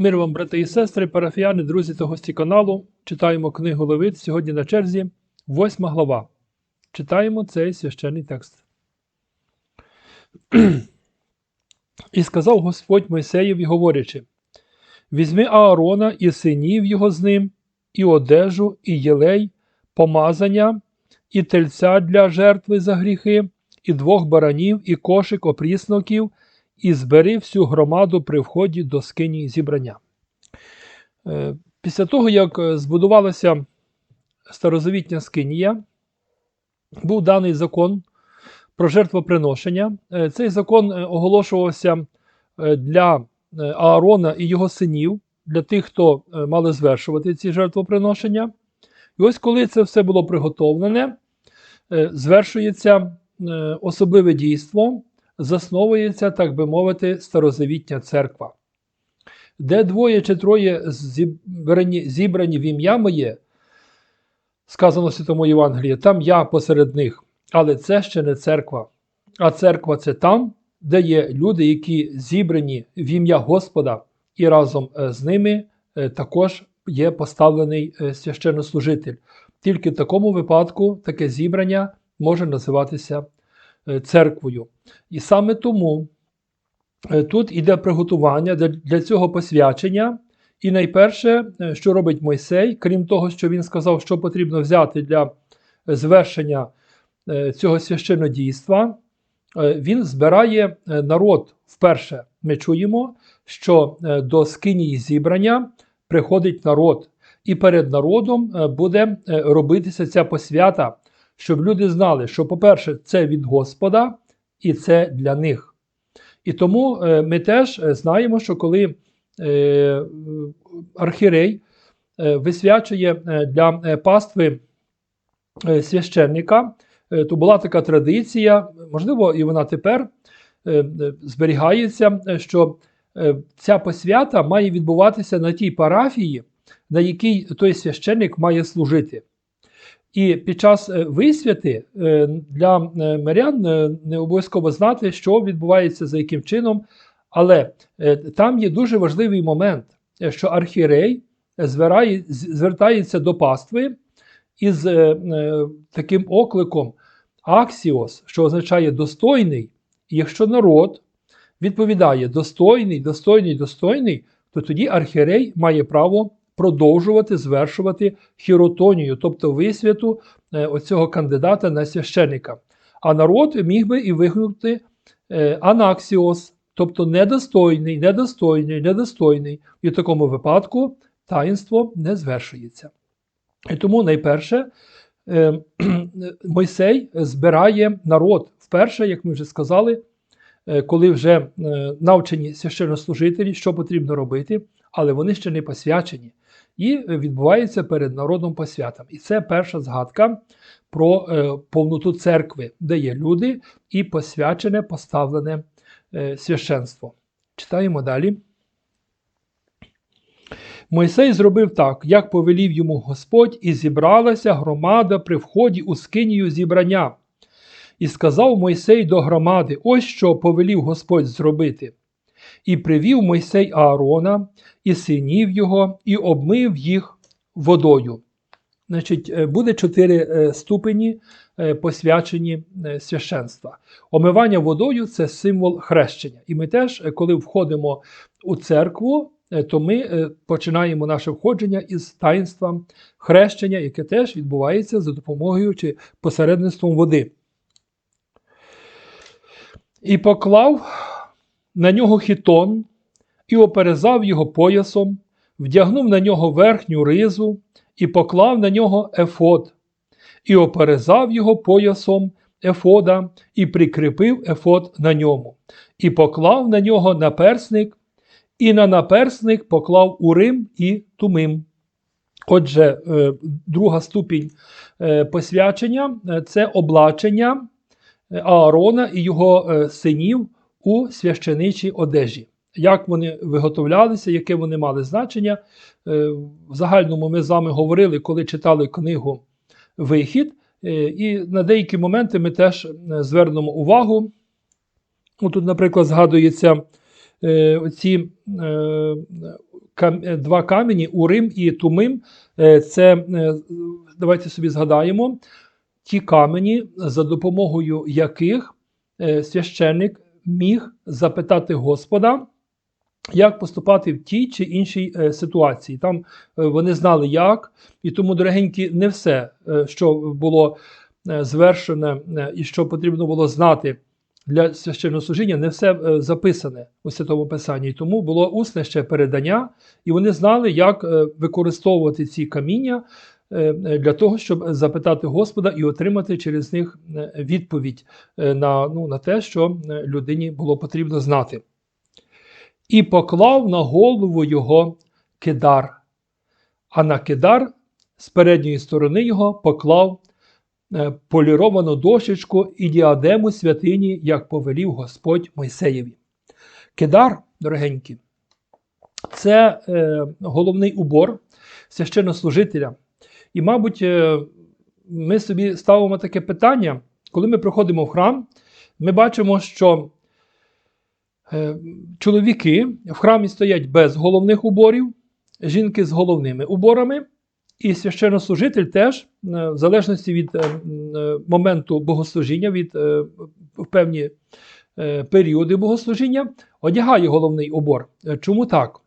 Мир вам, брати і сестри, парафіяни, друзі та гості каналу. Читаємо книгу Левит. Сьогодні на черзі, восьма глава. Читаємо цей священний текст. І сказав Господь Мойсеєві, говорячи: Візьми Аарона і синів його з ним, і одежу, і єлей, помазання, і тельця для жертви за гріхи, і двох баранів, і кошик опрісноків, і збери всю громаду при вході до скині зібрання. Е, Після того, як е, збудувалася старозавітня скинія, був даний закон про жертвоприношення. Е, Цей закон оголошувався для Аарона і його синів, для тих, хто мали звершувати ці жертвоприношення. І ось коли це все було приготовлене, звершується особливе дійство, засновується, так би мовити, старозавітня церква. Де двоє чи троє зібрані, зібрані в ім'я моє, сказано в Святому Євангелії, там я посеред них. Але це ще не церква. А церква це там, де є люди, які зібрані в ім'я Господа, і разом е, з ними е, також є поставлений е, священнослужитель. Тільки в такому випадку таке зібрання може називатися церквою. І саме тому е, тут іде приготування для, цього посвячення. І найперше, е, що робить Мойсей, крім того, що він сказав, що потрібно взяти для звершення е, цього священнодійства, е, він збирає е, народ вперше. Ми чуємо, що е, до скинії зібрання приходить народ, і перед народом е, буде е, робитися ця посвята, щоб люди знали, що, по-перше, це від Господа і це для них. І тому е, ми теж е, знаємо, що коли е, архірей висвячує для пастви священника, то була така традиція, можливо, і вона тепер зберігається, що ця посвята має відбуватися на тій парафії, на якій той священник має служити. І під час е, висвяти е, для е, мирян не обов'язково знати, що відбувається за яким чином, але там є дуже важливий момент, що архірей звертається до пастви із таким окликом аксіос, що означає достойний. І якщо народ відповідає достойний, достойний, достойний, то тоді архірей має право продовжувати звершувати хіротонію, тобто висвяту е, оцього кандидата на священника. А народ міг би і вигнути е, анаксіос, тобто недостойний, недостойний, недостойний. І в такому випадку таїнство не звершується. І тому найперше е, Мойсей збирає народ вперше, як ми вже сказали, коли вже навчені священнослужителі, що потрібно робити, але вони ще не посвячені. І відбувається перед народом посвята. І це перша згадка про е, повноту церкви, де є люди і посвячене поставлене е, священство. Читаємо далі. Мойсей зробив так, як повелів йому Господь, і зібралася громада при вході у скинію зібрання. І сказав Мойсей до громади: ось що повелів Господь зробити. І привів Мойсей Аарона і синів його, і обмив їх водою. Значить, е, буде чотири е, ступені е, посвячені священства. Омивання водою це символ хрещення. І ми теж, коли входимо у церкву, то ми починаємо наше входження із таїнством хрещення, яке теж відбувається за допомогою чи посередництвом води. І поклав на нього хітон, і оперезав його поясом, вдягнув на нього верхню ризу, і поклав на нього ефод, і оперезав його поясом ефода, і прикріпив ефод на ньому, і поклав на нього наперсник, і на наперсник поклав урим і тумим. Отже, е, друга ступінь е, посвячення е, це облачення Аарона і його синів у священичій одежі. Як вони виготовлялися, яке вони мали значення. Е, В загальному ми з вами говорили, коли читали книгу Вихід, Е, і на деякі моменти ми теж е, звернемо увагу. Тут, наприклад, згадується е, два камені Урим і Тумим. Це давайте собі згадаємо ті камені, за допомогою яких священник міг запитати Господа. Як поступати в тій чи іншій е, ситуації? Там е, вони знали як, і тому, дорогенькі, не все, е, що було звершене і що потрібно було знати для священнослужіння, не все записане у Святому Писанні. Тому було усне ще передання, і вони знали, як використовувати ці каміння для того, щоб запитати Господа і отримати через них е, відповідь е, на, ну, на те, що е, людині було потрібно знати. І поклав на голову його кидар, а на кидар з передньої сторони його поклав е, поліровану дощечку і діадему святині, як повелів Господь Мойсеєві. Кидар, дорогенькі, це е, головний убор священнослужителя. І, мабуть, е, ми собі ставимо таке питання, коли ми приходимо в храм, ми бачимо, що е, чоловіки в храмі стоять без головних уборів, жінки з головними уборами, і священнослужитель теж, е, в залежності від моменту богослужіння, від певні періоди богослужіння, одягає головний убор. Чому так?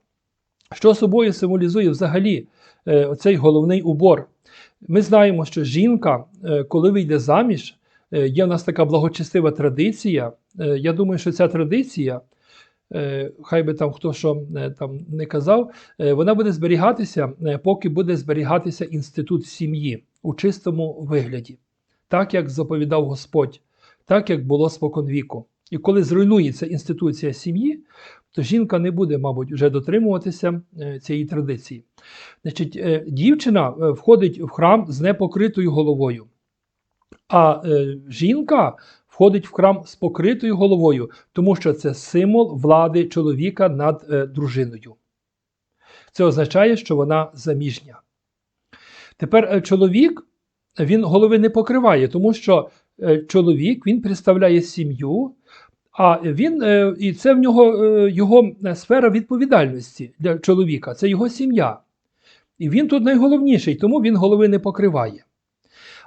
Що собою символізує взагалі оцей головний убор? Ми знаємо, що жінка, е, коли вийде заміж, е, є в нас така благочестива традиція. Е, Я думаю, що ця традиція, е, хай би там хто що е, там не казав, е, вона буде зберігатися, е, поки буде зберігатися інститут сім'ї у чистому вигляді, так як заповідав Господь, так як було споконвіку. І коли зруйнується інституція сім'ї, то жінка не буде, мабуть, вже дотримуватися е, цієї традиції. Значить, е, дівчина е, входить в храм з непокритою головою, а жінка входить в храм з покритою головою, тому що це символ влади чоловіка над дружиною. Це означає, що вона заміжня. Тепер чоловік він голови не покриває, тому що чоловік він представляє сім'ю, а він, е, і це в нього е, його е, сфера відповідальності для чоловіка, це його сім'я. І він тут найголовніший, тому він голови не покриває.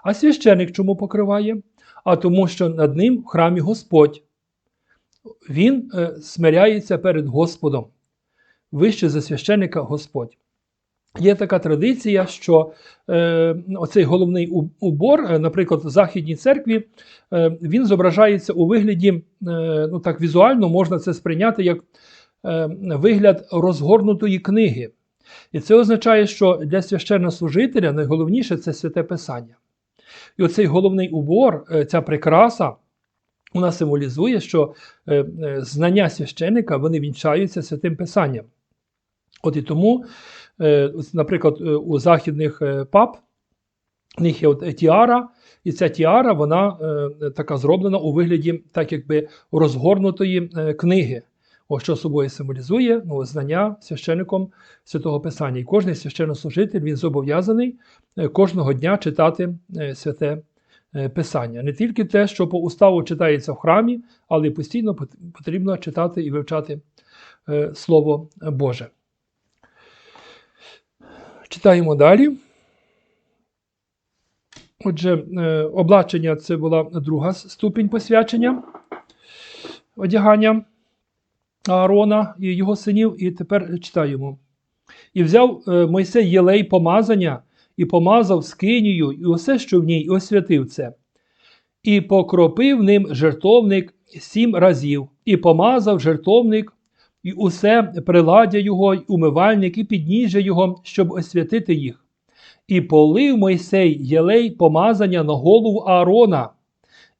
А священик чому покриває? А тому, що над ним в храмі Господь. Він смиряється перед Господом. Вище за священика Господь. Є така традиція, що е, оцей головний убор, е, наприклад, в Західній церкві, е, він зображається у вигляді, е, ну так візуально можна це сприйняти як е, вигляд розгорнутої книги. І це означає, що для священнослужителя найголовніше це святе Писання. І оцей головний убор, е, ця прикраса, вона символізує, що е, е, знання священика вони вінчаються святим Писанням. От і тому, наприклад, е, у західних е, пап в них є от е, тіара, і ця тіара вона е, така зроблена у вигляді так якби розгорнутої е, книги. Ось що собою символізує ну, знання священником святого Писання. І кожен священнослужитель він зобов'язаний е, кожного дня читати е, святе е, Писання. Не тільки те, що по уставу читається в храмі, але й постійно потрібно читати і вивчати е, Слово Боже. Читаємо далі. Отже, е, облачення це була друга ступінь посвячення одягання Аарона і його синів. І тепер читаємо. І взяв е, Мойсей єлей помазання, і помазав скинію, і усе, що в ній, і освятив це. І покропив ним жертовник сім разів, і помазав жертовник, і усе приладдя його, й умивальник, і підніжжя його, щоб освятити їх. І полив Мойсей єлей помазання на голову Аарона,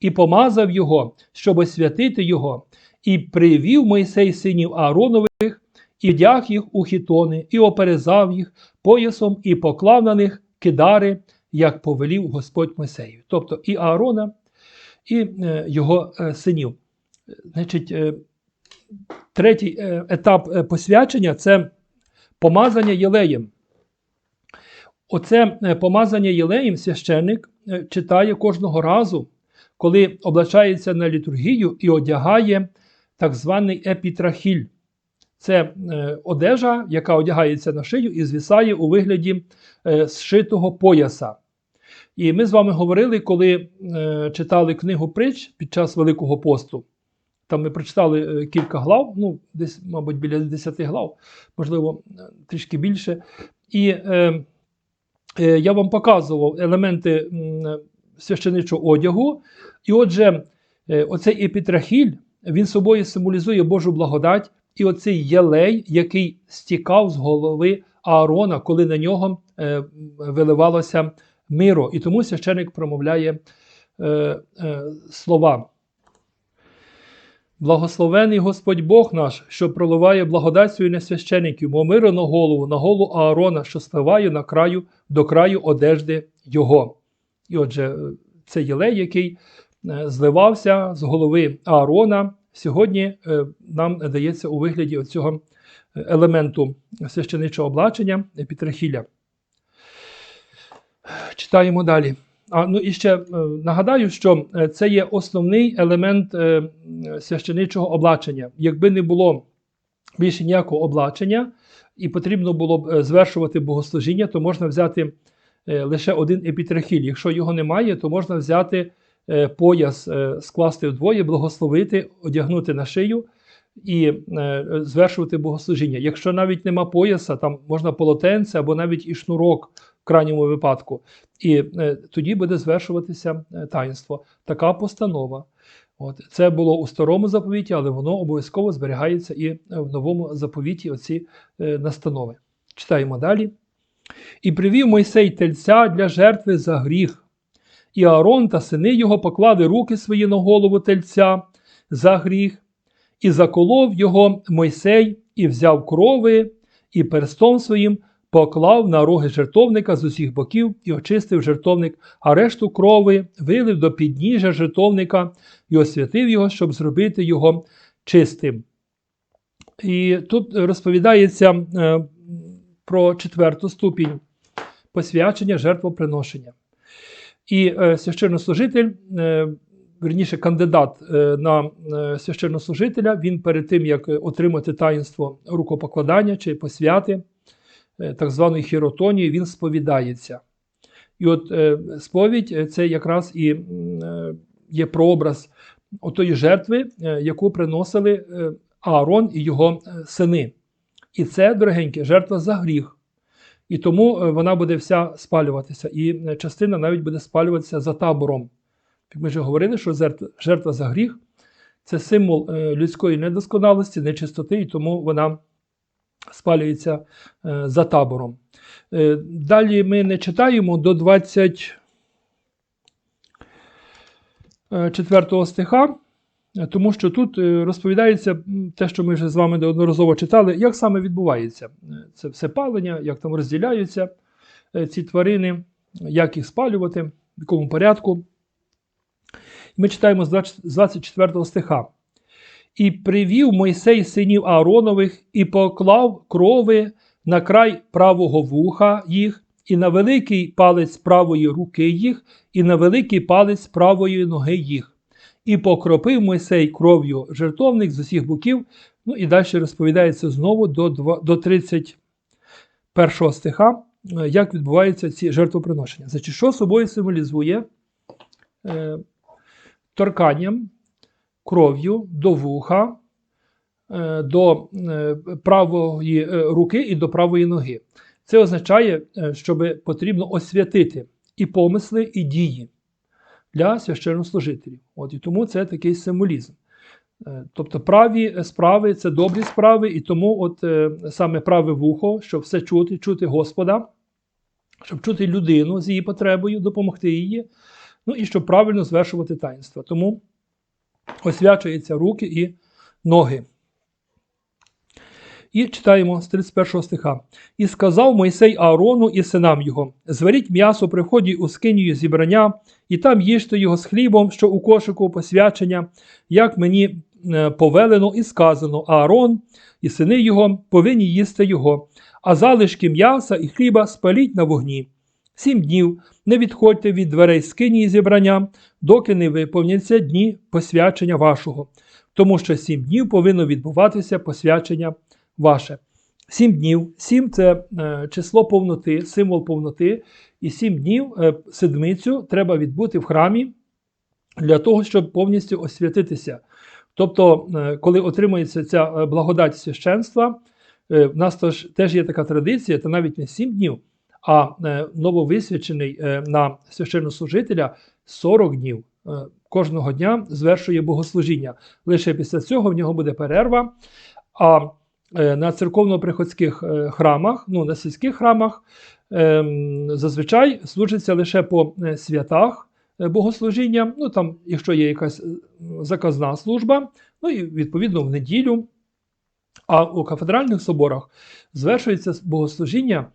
і помазав його, щоб освятити його, і привів Мойсей синів Ааронових, і вдяг їх у хітони, і оперезав їх поясом, і поклав на них кидари, як повелів Господь Мойсею. Тобто і Аарона, і е, його е, синів. Значить, е, третій е, етап е, посвячення це помазання єлеєм. Оце е, помазання єлеєм священник е, читає кожного разу, коли облачається на літургію і одягає так званий епітрахіль. Це одежа, яка одягається на шию і звісає у вигляді зшитого пояса. І ми з вами говорили, коли читали книгу притч під час Великого посту. Там ми прочитали е, кілька глав, ну, десь, мабуть, біля 10 глав, можливо, е, трішки більше. І е, е, я вам показував елементи священичого одягу. І отже, е, оцей епітрахіль, він собою символізує Божу благодать, і оцей єлей, який стікав з голови Аарона, коли на нього е, виливалося миро. І тому священик промовляє е, е, слова. Благословений Господь Бог наш, що проливає благодать свою на священиків, мов миро на голову, на голову Аарона, що спливає на краю до краю одежди його. І отже, е, це єлей, який е, зливався з голови Аарона, сьогодні е, нам дається у вигляді цього елементу священичого облачення епітрахіля. Читаємо далі. А, ну і ще е, нагадаю, що е, це є основний елемент е, священичого облачення. Якби не було більше ніякого облачення, і потрібно було б звершувати богослужіння, то можна взяти лише один епітрахіль. Якщо його немає, то можна взяти пояс, скласти вдвоє, благословити, одягнути на шию і е, звершувати богослужіння. Якщо навіть нема пояса, там можна полотенце або навіть і шнурок в крайньому випадку. І е, тоді буде звершуватися е, таїнство. Така постанова. От. Це було у старому заповіті, але воно обов'язково зберігається і в новому заповіті оці настанови. Читаємо далі. І привів Мойсей тельця для жертви за гріх. І Аарон та сини його поклади руки свої на голову тельця за гріх, і заколов його Мойсей, і взяв крови, і перстом своїм поклав на роги жертовника з усіх боків і очистив жертовник, а решту крови вилив до підніжжя жертовника і освятив його, щоб зробити його чистим. І тут розповідається е, про четверту ступінь посвячення жертвоприношення. І е, священнослужитель, е, верніше кандидат е, на е, священнослужителя, він перед тим, як отримати таїнство рукопокладання чи посвяти, е, так званої хіротонії, він сповідається. І от е, сповідь е, це якраз і е, є прообраз отої жертви, е, яку приносили е, Аарон і його е, сини. І це, дорогенькі, жертва за гріх. І тому е, вона буде вся спалюватися. І е, частина навіть буде спалюватися за табором. Як ми вже говорили, що жертва за гріх це символ е, людської недосконалості, нечистоти, і тому вона спалюється е, за табором. Е, Далі ми не читаємо до 24 стиха, тому що тут розповідається те, що ми вже з вами неодноразово читали, як саме відбувається це все палення, як там розділяються ці тварини, як їх спалювати, в якому порядку. Ми читаємо з 24 стиха. І привів Мойсей синів Ааронових і поклав крови на край правого вуха їх, і на великий палець правої руки їх, і на великий палець правої ноги їх. І покропив Мойсей кров'ю жертовник з усіх боків. Ну і далі розповідається знову до, до 31 стиха, е, як відбуваються ці жертвоприношення. Значить, що собою символізує е, торканням кров'ю до вуха, е, до е, правої е, руки і до правої ноги. Це означає, щоб потрібно освятити і помисли, і дії для священнослужителів. От і тому це такий символізм. Тобто праві справи це добрі справи, і тому от саме праве вухо, щоб все чути, чути Господа, щоб чути людину з її потребою, допомогти її, ну і щоб правильно звершувати таїнство. Тому освячуються руки і ноги. І читаємо з 31 стиха. І сказав Мойсей Аарону і синам його: Зверіть м'ясо при вході у скинію зібрання, і там їжте його з хлібом, що у кошику посвячення, як мені е, повелено і сказано, Аарон і сини його повинні їсти його, а залишки м'яса і хліба спаліть на вогні. Сім днів не відходьте від дверей скинії зібрання, доки не виповняться дні посвячення вашого, тому що сім днів повинно відбуватися посвячення ваше. Сім днів. Сім це е, число повноти, символ повноти. І сім днів е, седмицю треба відбути в храмі для того, щоб повністю освятитися. Тобто, е, коли отримується ця е, благодать священства, е, в нас тож, теж є така традиція, та навіть не сім днів, а е, нововисвячений е, на священнослужителя 40 днів. Е, Кожного дня звершує богослужіння. Лише після цього в нього буде перерва. А на церковно-приходських храмах, ну на сільських храмах, ем, зазвичай служиться лише по святах богослужіння. Ну там, якщо є якась заказна служба, ну і відповідно в неділю. А у кафедральних соборах звершується богослужіння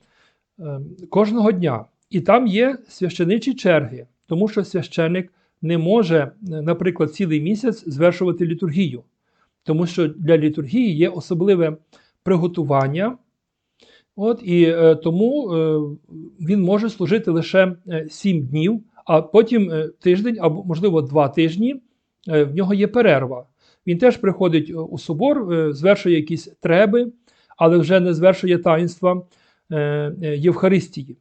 кожного дня. І там є священичі черги, тому що священик не може, е, наприклад, цілий місяць звершувати літургію, тому що для літургії є особливе приготування. От, і е, тому е, він може служити лише е, 7 днів, а потім е, тиждень або, можливо, два тижні е, в нього є перерва. Він теж приходить у собор, е, звершує якісь треби, але вже не звершує таїнства Євхаристії.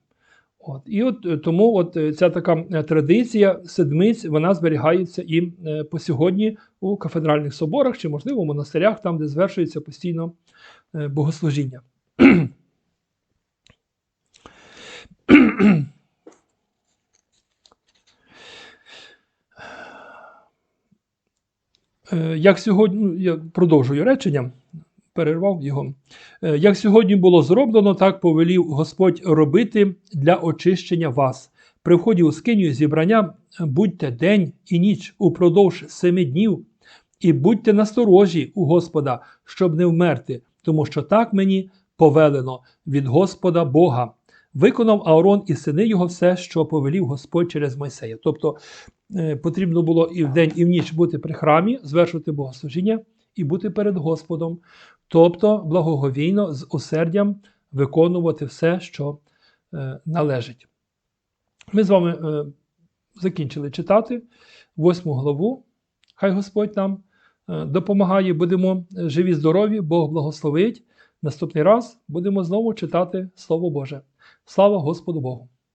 От. І от е, тому от е, ця така е, традиція седмиць вона зберігається і е, по сьогодні у кафедральних соборах чи, можливо, в монастирях, там, де звершується постійно е, богослужіння. Е, Як сьогодні, ну, я продовжую речення, перервав його. Е, Як сьогодні було зроблено, так повелів Господь робити для очищення вас. При вході у скиню зібрання будьте день і ніч упродовж семи днів, і будьте насторожі у Господа, щоб не вмерти, тому що так мені повелено від Господа Бога. Виконав Аарон і сини його все, що повелів Господь через Мойсея. Тобто е, потрібно було і вдень, і в ніч бути при храмі, звершувати богослужіння і бути перед Господом, тобто благоговійно з усердям виконувати все, що е, належить. Ми з вами е, закінчили читати восьму главу. Хай Господь нам е, допомагає, будемо живі, здорові, Бог благословить. Наступний раз будемо знову читати Слово Боже. Слава Господу Богу!